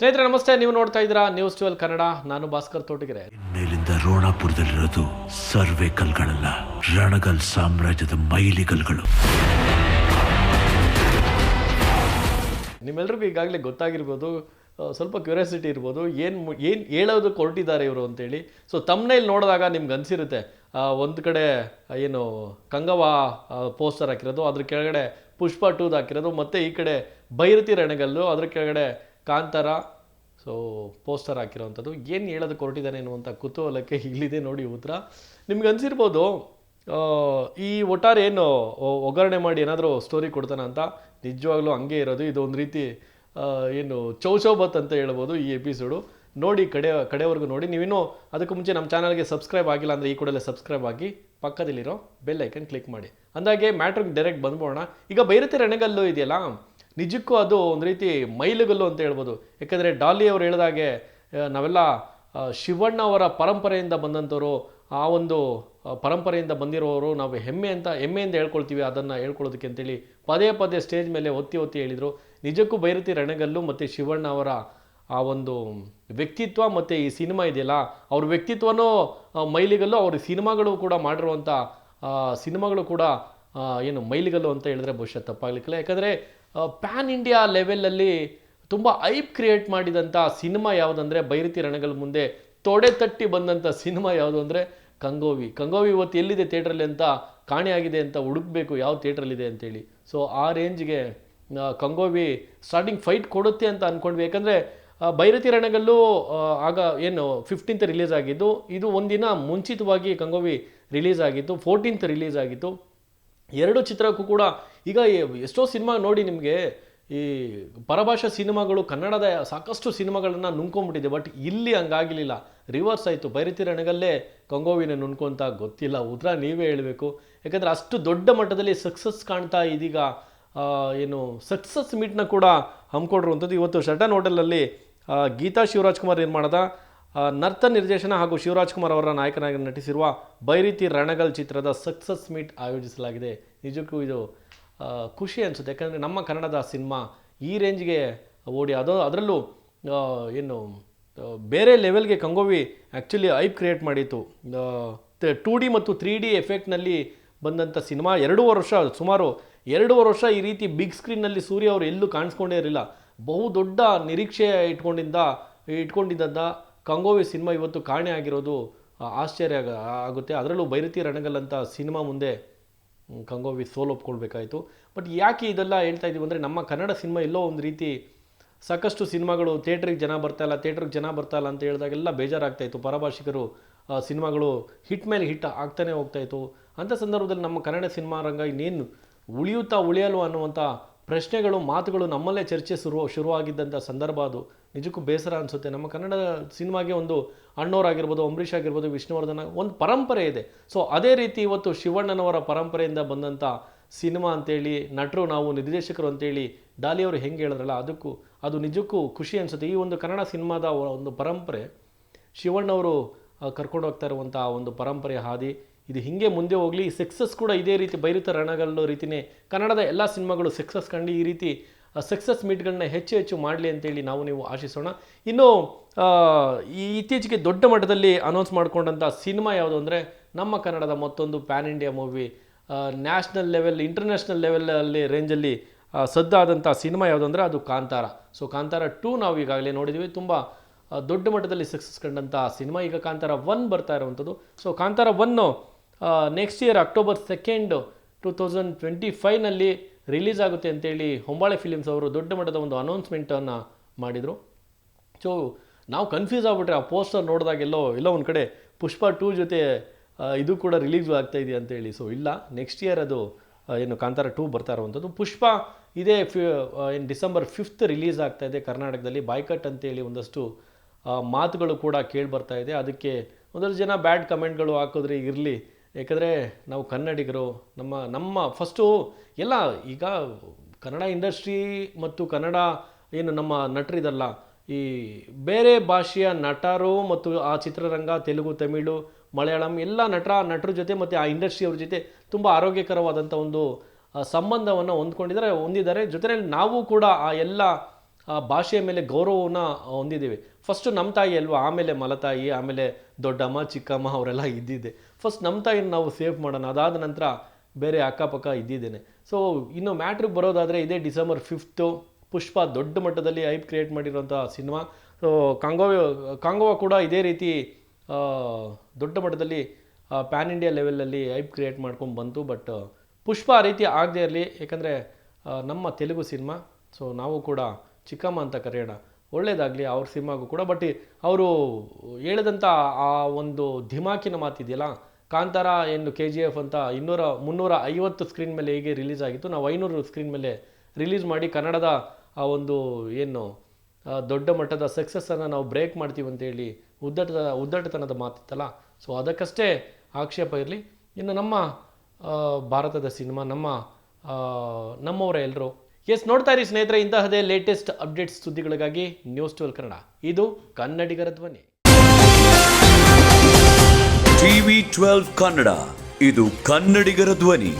ಸ್ನೇಹಿತರೆ ನಮಸ್ತೆ. ನೀವು ನೋಡ್ತಾ ಇದ್ದೀರಾ ನ್ಯೂಸ್ ಟ್ವೆಲ್ ಕನ್ನಡ. ನಾನು ಭಾಸ್ಕರ್ ತೋಟಗೆರೆ. ಮೇಲಿಂದ ರೋಣಾಪುರದಲ್ಲಿರೋದು ಸರ್ವೆ ಕಲ್ಗಳಲ್ಲ ರಣಗಲ್ ಸಾಮ್ರಾಜ್ಯದ ಮೈಲಿಗಲ್ಗಳು ನಿಮ್ಮೆಲ್ರಿಗೂ ಈಗಾಗಲೇ ಗೊತ್ತಾಗಿರ್ಬೋದು ಸ್ವಲ್ಪ ಕ್ಯೂರಿಯಾಸಿಟಿ ಇರ್ಬೋದು ಏನು ಏನು ಹೇಳೋದು ಹೊರಟಿದ್ದಾರೆ ಇವರು ಅಂತೇಳಿ. ಸೊ ತಮ್ಮನೇಲಿ ನೋಡಿದಾಗ ನಿಮ್ಗೆ ಅನಿಸಿರುತ್ತೆ ಒಂದು ಕಡೆ ಏನು ಕಂಗವ ಪೋಸ್ಟರ್ ಹಾಕಿರೋದು ಅದ್ರ ಕೆಳಗಡೆ ಪುಷ್ಪ ಟೂದ್ ಹಾಕಿರೋದು ಮತ್ತು ಈ ಕಡೆ ಭೈರತಿ ರಣಗಲ್ಲು ಅದ್ರ ಕೆಳಗಡೆ ಕಾಂತಾರ ಸೊ ಪೋಸ್ಟರ್ ಹಾಕಿರೋವಂಥದ್ದು. ಏನು ಹೇಳೋದಕ್ಕೆ ಹೊರಟಿದ್ದಾನೆ ಅನ್ನುವಂಥ ಕುತೂಹಲಕ್ಕೆ ಇಲ್ಲಿದೆ ನೋಡಿ ಉತ್ತರ. ನಿಮ್ಗೆ ಅನಿಸಿರ್ಬೋದು ಈ ಒಟ್ಟಾರೆ ಏನು ಒಗ್ಗರಣೆ ಮಾಡಿ ಏನಾದರೂ ಸ್ಟೋರಿ ಕೊಡ್ತಾನೆ ಅಂತ? ನಿಜವಾಗ್ಲೂ ಹಂಗೆ ಇರೋದು. ಇದು ಒಂದು ರೀತಿ ಏನು ಚೌಚೌಬತ್ ಅಂತ ಹೇಳ್ಬೋದು ಈ ಎಪಿಸೋಡು ನೋಡಿ ಕಡೆ, ಕಡೆವರೆಗೂ ನೋಡಿ. ನೀವಿನ್ನೂ ಅದಕ್ಕೂ ಮುಂಚೆ ನಮ್ಮ ಚಾನಲ್ಗೆ ಸಬ್ಸ್ಕ್ರೈಬ್ ಆಗಿಲ್ಲ ಅಂದರೆ ಈ ಕೂಡಲೇ ಸಬ್ಸ್ಕ್ರೈಬ್ ಆಗಿ ಪಕ್ಕದಲ್ಲಿರೋ ಬೆಲ್ ಐಕನ್ ಕ್ಲಿಕ್ ಮಾಡಿ. ಅಂದಾಗೆ ಮ್ಯಾಟ್ರಿಗೆ ಡೈರೆಕ್ಟ್ ಬಂದ್ಬೋಣ ಈಗ ಬೈರತಿ ರಣಗಲ್ಲು ಇದೆಯಲ್ಲ? ನಿಜಕ್ಕೂ ಅದು ಒಂದು ರೀತಿ ಮೈಲುಗಲ್ಲು ಅಂತ ಹೇಳ್ಬೋದು. ಯಾಕಂದರೆ ಡಾಲಿ ಅವರು ಹೇಳಿದಾಗೆ ನಾವೆಲ್ಲ ಶಿವಣ್ಣ ಅವರ ಪರಂಪರೆಯಿಂದ ಬಂದಂಥವರು ಆ ಒಂದು ಪರಂಪರೆಯಿಂದ ಬಂದಿರೋರು, ನಾವು ಹೆಮ್ಮೆ ಅಂತ, ಹೆಮ್ಮೆಯಿಂದ ಹೇಳ್ಕೊಳ್ತೀವಿ ಅದನ್ನು ಹೇಳ್ಕೊಳ್ಳೋದಕ್ಕೆ ಅಂತೇಳಿ ಪದೇ ಪದೇ ಸ್ಟೇಜ್ ಮೇಲೆ ಒತ್ತಿ ಒತ್ತಿ ಹೇಳಿದರು. ನಿಜಕ್ಕೂ ಬೈರತಿ ರಣಗಲ್ಲು ಮತ್ತು ಶಿವಣ್ಣ ಅವರ, ಆ ಒಂದು ವ್ಯಕ್ತಿತ್ವ ಮತ್ತು ಈ ಸಿನಿಮಾ ಇದೆಯಲ್ಲ, ಅವ್ರ ವ್ಯಕ್ತಿತ್ವನೂ ಮೈಲಿಗಲ್ಲು, ಅವ್ರ ಸಿನಿಮಾಗಳು ಕೂಡ ಮಾಡಿರುವಂಥ ಸಿನಿಮಾಗಳು ಕೂಡ ಏನು ಮೈಲಿಗಲ್ಲು ಅಂತ ಹೇಳಿದ್ರೆ ಬಹುಶಃ ತಪ್ಪಾಗಲಿಕ್ಕಿಲ್ಲ. ಯಾಕಂದರೆ ಪ್ಯಾನ್ ಇಂಡಿಯಾ ಲೆವೆಲಲ್ಲಿ ತುಂಬ ಐಪ್ ಕ್ರಿಯೇಟ್ ಮಾಡಿದಂಥ ಸಿನಿಮಾ ಯಾವುದಂದರೆ ಬೈರತಿ ರಣಗಲ್ ಮುಂದೆ ತೊಡೆ ತಟ್ಟಿ ಬಂದಂಥ ಸಿನಿಮಾ ಯಾವುದು ಅಂದರೆ ಕಂಗೋವಿ. ಕಂಗೋವಿ ಇವತ್ತು ಎಲ್ಲಿದೆ ಥಿಯೇಟ್ರಲ್ಲಿ ಅಂತ ಕಾಣೆಯಾಗಿದೆ ಅಂತ ಹುಡುಕ್ಬೇಕು ಯಾವ ಥಿಯೇಟ್ರಲ್ಲಿದೆ ಅಂತೇಳಿ ಸೊ ಆ ರೇಂಜ್ಗೆ ಕಂಗೋವಿ ಸ್ಟಾರ್ಟಿಂಗ್ ಫೈಟ್ ಕೊಡುತ್ತೆ ಅಂತ ಅಂದ್ಕೊಂಡ್ವಿ ಯಾಕಂದರೆ ಬೈರತಿ ರಣಗಲ್ಲು ಆಗ ಏನು ಫಿಫ್ಟೀನ್ತ್ ರಿಲೀಸ್ ಆಗಿದ್ದು, ಇದು ಒಂದಿನ ಮುಂಚಿತವಾಗಿ ಕಂಗೋವಿ ರಿಲೀಸ್ ಆಗಿತ್ತು ಫೋರ್ಟೀನ್ತ್ ರಿಲೀಸ್ ಆಗಿತ್ತು ಎರಡು ಚಿತ್ರಕ್ಕೂ ಕೂಡ ಈಗ ಎಷ್ಟೋ ಸಿನಿಮಾ ನೋಡಿ ನಿಮಗೆ ಈ ಪರಭಾಷಾ ಸಿನಿಮಾಗಳು ಕನ್ನಡದ ಸಾಕಷ್ಟು ಸಿನಿಮಾಗಳನ್ನು ನುಂಕೊಂಬಿಟ್ಟಿದೆ ಬಟ್ ಇಲ್ಲಿ ಹಂಗಾಗಲಿಲ್ಲ ರಿವರ್ಸ್ ಆಯಿತು. ಬೈರತಿರಣಗಲ್ಲೇ ಕಂಗೋವಿನ ನುಣ್ಕೊಂತ ಗೊತ್ತಿಲ್ಲ. ಉತ್ತರ ನೀವೇ ಹೇಳಬೇಕು. ಯಾಕಂದರೆ ಅಷ್ಟು ದೊಡ್ಡ ಮಟ್ಟದಲ್ಲಿ ಸಕ್ಸಸ್ ಕಾಣ್ತಾ ಇದೀಗ ಏನು ಸಕ್ಸಸ್ ಮೀಟ್ನ ಕೂಡ ಹಮ್ಮಿಕೊಂಡಿರುವಂಥದ್ದು. ಇವತ್ತು ಶಟನ್ ಹೋಟೆಲಲ್ಲಿ ಗೀತಾ ಶಿವರಾಜ್ ಕುಮಾರ್ ನಿರ್ಮಾಣದ ಆ, ನರ್ತ ನಿರ್ದೇಶನ ಹಾಗೂ ಶಿವರಾಜ್ ಕುಮಾರ್ ಅವರ ನಾಯಕನಾಗಿ ನಟಿಸಿರುವ ಬೈರಿತಿ ರಣಗಲ್ ಚಿತ್ರದ ಸಕ್ಸಸ್ ಮೀಟ್ ಆಯೋಜಿಸಲಾಗಿದೆ. ನಿಜಕ್ಕೂ ಇದು ಖುಷಿ ಅನಿಸುತ್ತೆ. ಯಾಕಂದರೆ ನಮ್ಮ ಕನ್ನಡದ ಸಿನಿಮಾ ಈ ರೇಂಜ್ಗೆ ಓಡಿ ಅದು ಅದರಲ್ಲೂ ಏನು ಬೇರೆ ಲೆವೆಲ್ಗೆ ಕಂಗೋವಿ ಆ್ಯಕ್ಚುಲಿ ಐಪ್ ಕ್ರಿಯೇಟ್ ಮಾಡಿತ್ತು. ಟೂ ಡಿ ಮತ್ತು ತ್ರೀ ಡಿ ಎಫೆಕ್ಟ್ನಲ್ಲಿ ಬಂದಂಥ ಸಿನಿಮಾ ಎರಡೂವರೆ ವರ್ಷ, ಸುಮಾರು ಎರಡೂವರೆ ವರ್ಷ ಈ ರೀತಿ ಬಿಗ್ ಸ್ಕ್ರೀನ್ನಲ್ಲಿ ಸೂರ್ಯ ಅವರು ಎಲ್ಲೂ ಕಾಣಿಸ್ಕೊಂಡೇ ಇರಲಿಲ್ಲ. ಬಹು ದೊಡ್ಡ ನಿರೀಕ್ಷೆ ಇಟ್ಕೊಂಡಿದ್ದ ಇಟ್ಕೊಂಡಿದ್ದಂಥ ಕಂಗೋವಿ ಸಿನಿಮಾ ಇವತ್ತು ಕಾಣೆ ಆಗಿರೋದು ಆಶ್ಚರ್ಯ ಆಗುತ್ತೆ. ಅದರಲ್ಲೂ ಬೈರತಿ ರಣಗಲ್ ಅಂತ ಸಿನಿಮಾ ಮುಂದೆ ಹ್ಮ್, ಕಂಗೋವಿ ಸೋಲು ಒಪ್ಕೊಳ್ಬೇಕಾಯಿತು ಬಟ್ ಯಾಕೆ ಇದೆಲ್ಲ ಹೇಳ್ತಾ ಇದ್ದೀವಿ ಅಂದರೆ ನಮ್ಮ ಕನ್ನಡ ಸಿನಿಮಾ ಎಲ್ಲೋ ಒಂದು ರೀತಿ ಸಾಕಷ್ಟು ಸಿನಿಮಾಗಳು ಥಿಯೇಟ್ರಿಗೆ ಜನ ಬರ್ತಾ ಇಲ್ಲ ಥಿಯೇಟ್ರಿಗೆ ಜನ ಬರ್ತಾ ಇಲ್ಲ ಅಂತ ಹೇಳಿದಾಗೆಲ್ಲ ಬೇಜಾರಾಗ್ತಾಯಿತ್ತು ಪರಭಾಷಿಕರು ಸಿನಿಮಾಗಳು ಹಿಟ್ ಮೇಲೆ ಹಿಟ್ ಆಗ್ತಾನೆ ಹೋಗ್ತಾಯಿತ್ತು ಅಂಥ ಸಂದರ್ಭದಲ್ಲಿ ನಮ್ಮ ಕನ್ನಡ ಸಿನಿಮಾ ರಂಗ ಇನ್ನೇನು ಉಳಿಯುತ್ತಾ ಉಳಿಯಲು ಅನ್ನುವಂಥ ಪ್ರಶ್ನೆಗಳು ಮಾತುಗಳು ನಮ್ಮಲ್ಲೇ ಚರ್ಚೆ ಶುರು ಶುರುವಾಗಿದ್ದಂಥ ಸಂದರ್ಭ ಅದು. ನಿಜಕ್ಕೂ ಬೇಸರ ಅನಿಸುತ್ತೆ. ನಮ್ಮ ಕನ್ನಡ ಸಿನಿಮಾಗೆ ಒಂದು ಅಣ್ಣವರಾಗಿರ್ಬೋದು ಅಂಬರೀಷ್ ಆಗಿರ್ಬೋದು, ವಿಷ್ಣುವರ್ಧನ ಒಂದು ಪರಂಪರೆ ಇದೆ. ಸೊ ಅದೇ ರೀತಿ ಇವತ್ತು ಶಿವಣ್ಣನವರ ಪರಂಪರೆಯಿಂದ ಬಂದಂಥ ಸಿನಿಮಾ ಅಂತೇಳಿ, ನಟರು ನಾವು, ನಿರ್ದೇಶಕರು ಅಂತೇಳಿ ಡಾಲಿಯವರು ಹೆಂಗೆ ಹೇಳಿದ್ರಲ್ಲ, ಅದಕ್ಕೂ, ಅದು ನಿಜಕ್ಕೂ ಖುಷಿ ಅನಿಸುತ್ತೆ. ಈ ಒಂದು ಕನ್ನಡ ಸಿನಿಮಾದ ಒಂದು ಪರಂಪರೆ, ಶಿವಣ್ಣವರು ಕರ್ಕೊಂಡು ಹೋಗ್ತಾ ಇರುವಂಥ ಒಂದು ಪರಂಪರೆ ಹಾದಿ, ಇದು ಹಿಂಗೆ ಮುಂದೆ ಹೋಗಲಿ. ಸಕ್ಸಸ್ ಕೂಡ ಇದೇ ರೀತಿ ಬೈರಿತ ರಣಗಳ ರೀತಿಯೇ ಕನ್ನಡದ ಎಲ್ಲ ಸಿನಿಮಾಗಳು ಸಕ್ಸಸ್ ಕಂಡು ಈ ರೀತಿ ಸಕ್ಸಸ್ ಮೀಟ್ಗಳನ್ನ ಹೆಚ್ಚು ಹೆಚ್ಚು ಮಾಡಲಿ ಅಂತೇಳಿ ನಾವು ನೀವು ಆಶಿಸೋಣ. ಇನ್ನು ಇತ್ತೀಚೆಗೆ ದೊಡ್ಡ ಮಟ್ಟದಲ್ಲಿ ಅನೌನ್ಸ್ ಮಾಡಿಕೊಂಡಂಥ ಸಿನಿಮಾ ಯಾವುದು ಅಂದರೆ ನಮ್ಮ ಕನ್ನಡದ ಮತ್ತೊಂದು pan India movie national level international ಲೆವೆಲಲ್ಲಿ ರೇಂಜಲ್ಲಿ ಸದ್ದಾದಂಥ ಸಿನಿಮಾ ಯಾವುದು ಅಂದರೆ ಅದು ಕಾಂತಾರ. ಸೊ ಕಾಂತಾರ ಟೂ ನಾವು ಈಗಾಗಲೇ ನೋಡಿದ್ದೀವಿ ತುಂಬ ದೊಡ್ಡ ಮಟ್ಟದಲ್ಲಿ ಸಕ್ಸಸ್ ಕಂಡಂಥ ಸಿನಿಮಾ. ಈಗ ಕಾಂತಾರ ಒನ್ ಬರ್ತಾ ಇರುವಂಥದ್ದು. So Kantara one next year October second two thousand twenty ಫೈವ್ನಲ್ಲಿ release ಆಗುತ್ತೆ ಅಂತೇಳಿ ಹೊಂಬಾಳೆ ಫಿಲಿಮ್ಸ್ ಅವರು ದೊಡ್ಡ ಮಟ್ಟದ ಒಂದು ಅನೌನ್ಸ್ಮೆಂಟನ್ನು ಮಾಡಿದರು. ಸೊ ನಾವು ಕನ್ಫ್ಯೂಸ್ ಆಗಿಬಿಟ್ರೆ ಆ ಪೋಸ್ಟರ್ ನೋಡಿದಾಗ ಎಲ್ಲೋ ಎಲ್ಲೋ ಒಂದು ಕಡೆ ಪುಷ್ಪ ಟೂ ಜೊತೆ ಇದು ಕೂಡ ರಿಲೀಸ್ ಆಗ್ತಾ ಇದೆ ಅಂತೇಳಿ. ಸೊ ಇಲ್ಲ ನೆಕ್ಸ್ಟ್ ಇಯರ್ ಅದು ಏನು ಕಾಂತಾರ ಟೂ ಬರ್ತಾ ಇರುವಂಥದ್ದು. ಪುಷ್ಪ ಇದೇ ಫಿ ಏನು ಡಿಸೆಂಬರ್ ಫಿಫ್ತ್ ರಿಲೀಸ್ ಆಗ್ತಾ ಇದೆ ಕರ್ನಾಟಕದಲ್ಲಿ. ಬಾಯ್ಕಟ್ ಅಂತೇಳಿ ಒಂದಷ್ಟು ಮಾತುಗಳು ಕೂಡ ಕೇಳಿ ಬರ್ತಾ ಇದೆ. ಅದಕ್ಕೆ ಒಂದಷ್ಟು ಜನ ಬ್ಯಾಡ್ ಕಮೆಂಟ್ಗಳು ಹಾಕಿದ್ರೆ ಇರಲಿ. ಯಾಕಂದರೆ ನಾವು ಕನ್ನಡಿಗರು, ನಮ್ಮ ನಮ್ಮ ಫಸ್ಟು ಎಲ್ಲ ಈಗ ಕನ್ನಡ ಇಂಡಸ್ಟ್ರಿ ಮತ್ತು ಕನ್ನಡ ಏನು ನಮ್ಮ ನಟರಿದಲ್ಲ, ಈ ಬೇರೆ ಭಾಷೆಯ ನಟರು ಮತ್ತು ಆ ಚಿತ್ರರಂಗ, ತೆಲುಗು, ತಮಿಳು, ಮಲಯಾಳಂ ಎಲ್ಲ ನಟರ ನಟರ ಜೊತೆ ಮತ್ತು ಆ ಇಂಡಸ್ಟ್ರಿಯವ್ರ ಜೊತೆ ತುಂಬ ಆರೋಗ್ಯಕರವಾದಂಥ ಒಂದು ಸಂಬಂಧವನ್ನು ಹೊಂದ್ಕೊಂಡಿದ್ದಾರೆ, ಹೊಂದಿದ್ದಾರೆ. ಜೊತೆಯಲ್ಲಿ ನಾವು ಕೂಡ ಆ ಎಲ್ಲ ಭಾಷೆಯ ಮೇಲೆ ಗೌರವವನ್ನು ಹೊಂದಿದ್ದೀವಿ. ಫಸ್ಟು ನಮ್ಮ ತಾಯಿ ಅಲ್ವಾ? ಆಮೇಲೆ ಮಲತಾಯಿ ಆಮೇಲೆ ದೊಡ್ಡಮ್ಮ, ಚಿಕ್ಕಮ್ಮ ಅವರೆಲ್ಲ ಇದ್ದಿದ್ದೆ. ಫಸ್ಟ್ ನಮ್ಮ ತಾಯಿನ ನಾವು ಸೇವ್ ಮಾಡೋಣ. ಅದಾದ ನಂತರ ಬೇರೆ ಅಕ್ಕಪಕ್ಕ ಇದ್ದಿದ್ದೇನೆ. ಸೊ ಇನ್ನು ಮ್ಯಾಟ್ರಿಗೆ ಬರೋದಾದರೆ ಇದೇ ಡಿಸೆಂಬರ್ ಫಿಫ್ತು ಪುಷ್ಪ ದೊಡ್ಡ ಮಟ್ಟದಲ್ಲಿ ಐಪ್ ಕ್ರಿಯೇಟ್ ಮಾಡಿರೋಂಥ ಸಿನಿಮಾ ಸೊ ಕಾಂಗೋವ ಕಾಂಗೋವ ಕೂಡ ಇದೇ ರೀತಿ ದೊಡ್ಡ ಮಟ್ಟದಲ್ಲಿ ಪ್ಯಾನ್ ಇಂಡಿಯಾ ಲೆವೆಲಲ್ಲಿ ಐಪ್ ಕ್ರಿಯೇಟ್ ಮಾಡ್ಕೊಂಡು ಬಂತು. ಬಟ್ ಪುಷ್ಪ ಆ ರೀತಿ ಆಗದೇ ಇರಲಿ. ಯಾಕಂದರೆ ನಮ್ಮ ತೆಲುಗು ಸಿನಿಮಾ ಸೊ ನಾವು ಕೂಡ ಚಿಕ್ಕಮ್ಮ ಅಂತ ಕರೆಯೋಣ. ಒಳ್ಳೇದಾಗಲಿ ಅವ್ರ ಸಿನಿಮಾಗೂ ಕೂಡ ಬಟ್ ಅವರು ಹೇಳಿದಂಥ ಆ ಒಂದು ಧಿಮಾಕಿನ ಮಾತಿದೆಯಲ್ಲ ಕಾಂತಾರ ಏನು ಕೆ ಜಿ ಎಫ್ ಅಂತ ಇನ್ನೂರ, ಮುನ್ನೂರ ಐವತ್ತು ಸ್ಕ್ರೀನ್ ಮೇಲೆ ಹೇಗೆ ರಿಲೀಸ್ ಆಗಿತ್ತು, ನಾವು ಐನೂರು ಸ್ಕ್ರೀನ್ ಮೇಲೆ ರಿಲೀಸ್ ಮಾಡಿ ಕನ್ನಡದ ಆ ಒಂದು ಏನು ದೊಡ್ಡ ಮಟ್ಟದ ಸಕ್ಸಸ್ಸನ್ನು ನಾವು ಬ್ರೇಕ್ ಮಾಡ್ತೀವಿ ಅಂತೇಳಿ ಉದ್ದಟ, ಉದ್ದಟತನದ ಮಾತಿತ್ತಲ್ಲ ಸೊ ಅದಕ್ಕಷ್ಟೇ ಆಕ್ಷೇಪ ಇರಲಿ. ಇನ್ನು ನಮ್ಮ ಭಾರತದ ಸಿನಿಮಾ, ನಮ್ಮ ನಮ್ಮವರ ಎಲ್ಲರೂ ಎಸ್, ನೋಡ್ತಾ ಇರಿ ಸ್ನೇಹಿತರೆ ಇಂತಹದೇ ಲೇಟೆಸ್ಟ್ ಅಪ್ಡೇಟ್ಸ್ ಸುದ್ದಿಗಳಿಗಾಗಿ ನ್ಯೂಸ್ ಟ್ವೆಲ್ ಕನ್ನಡ. ಇದು ಕನ್ನಡಿಗರ ಧ್ವನಿ. TV twelve Kannada. ಇದು ಕನ್ನಡಿಗರ ಧ್ವನಿ.